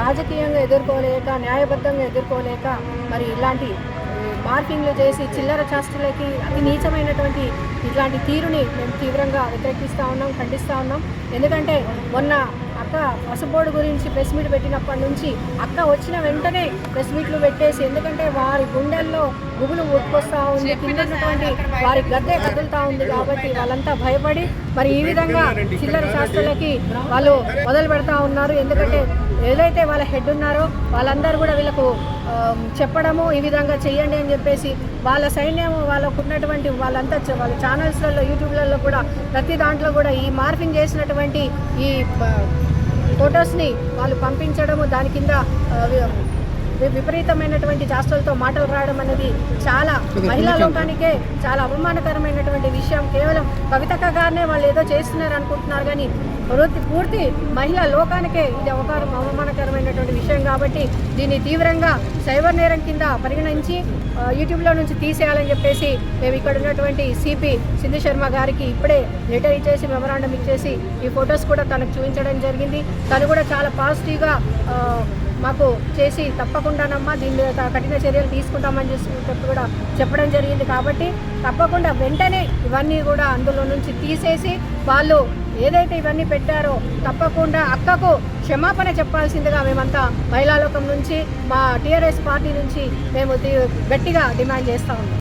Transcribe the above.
రాజకీయంగా ఎదుర్కోలేక న్యాయబద్ధంగా ఎదుర్కోలేక మరి ఇలాంటి మార్కింగ్లు మార్పింగ్లు చేసి చిల్లర చేష్టలకి అతి నీచమైనటువంటి ఇట్లాంటి తీరుని మేము తీవ్రంగా వ్యతిరేకిస్తూ ఉన్నాం ఖండిస్తూ ఉన్నాం. ఎందుకంటే మొన్న అక్క పసుపోడు గురించి ప్రెస్ మీట్ పెట్టినప్పటి నుంచి అక్క వచ్చిన వెంటనే ప్రెస్ మీట్లు పెట్టేసి ఎందుకంటే వారి గుండెల్లో గుబులు ఉట్టుకొస్తూ ఉంది కింద ఉన్నటువంటి వారి గద్దె కదులుతూ ఉంది కాబట్టి వాళ్ళంతా భయపడి మరి ఈ విధంగా చిల్లర శాస్త్రాలకి వాళ్ళు మొదలు పెడతా ఉన్నారు. ఎందుకంటే ఏదైతే వాళ్ళ హెడ్ ఉన్నారో వాళ్ళందరూ కూడా వీళ్ళకు చెప్పడము ఈ విధంగా చేయండి అని చెప్పేసి వాళ్ళ సైన్యం వాళ్ళకు ఉన్నటువంటి వాళ్ళంతా వాళ్ళ ఛానల్స్లలో యూట్యూబ్లలో కూడా ప్రతి దాంట్లో కూడా ఈ మార్పింగ్ చేసినటువంటి ఈ ఫొటోస్ని వాళ్ళు పంపించడము దాని కింద విపరీతమైనటువంటి చేష్టలతో మాటలు రాయడం అనేది చాలా మహిళా లోకానికే చాలా అవమానకరమైనటువంటి విషయం. కేవలం కవితక్క గారినే వాళ్ళు ఏదో చేస్తున్నారు అనుకుంటున్నారు కానీ పూర్తి పూర్తి మహిళా లోకానికే ఇది ఒక అవమానకరమైనటువంటి విషయం కాబట్టి దీన్ని తీవ్రంగా సైబర్ నేరం కింద పరిగణించి యూట్యూబ్లో నుంచి తీసేయాలని చెప్పేసి మేము ఇక్కడ ఉన్నటువంటి సిపి సింధు శర్మ గారికి ఇప్పుడే లెటర్ ఇచ్చేసి మెమరాండం ఇచ్చేసి ఈ ఫొటోస్ కూడా తనకు చూపించడం జరిగింది. తను కూడా చాలా పాజిటివ్గా మాకు చేసి తప్పకుండానమ్మా దీని మీద కఠిన చర్యలు తీసుకుంటామని చెప్పి చెప్పి కూడా చెప్పడం జరిగింది. కాబట్టి తప్పకుండా వెంటనే ఇవన్నీ కూడా అందులో నుంచి తీసేసి వాళ్ళు ఏదైతే ఇవన్నీ పెట్టారో తప్పకుండా అక్కకు క్షమాపణ చెప్పాల్సిందిగా మేమంతా మహిళాలోకం నుంచి మా టీఆర్ఎస్ పార్టీ నుంచి మేము గట్టిగా డిమాండ్ చేస్తా ఉన్నాం.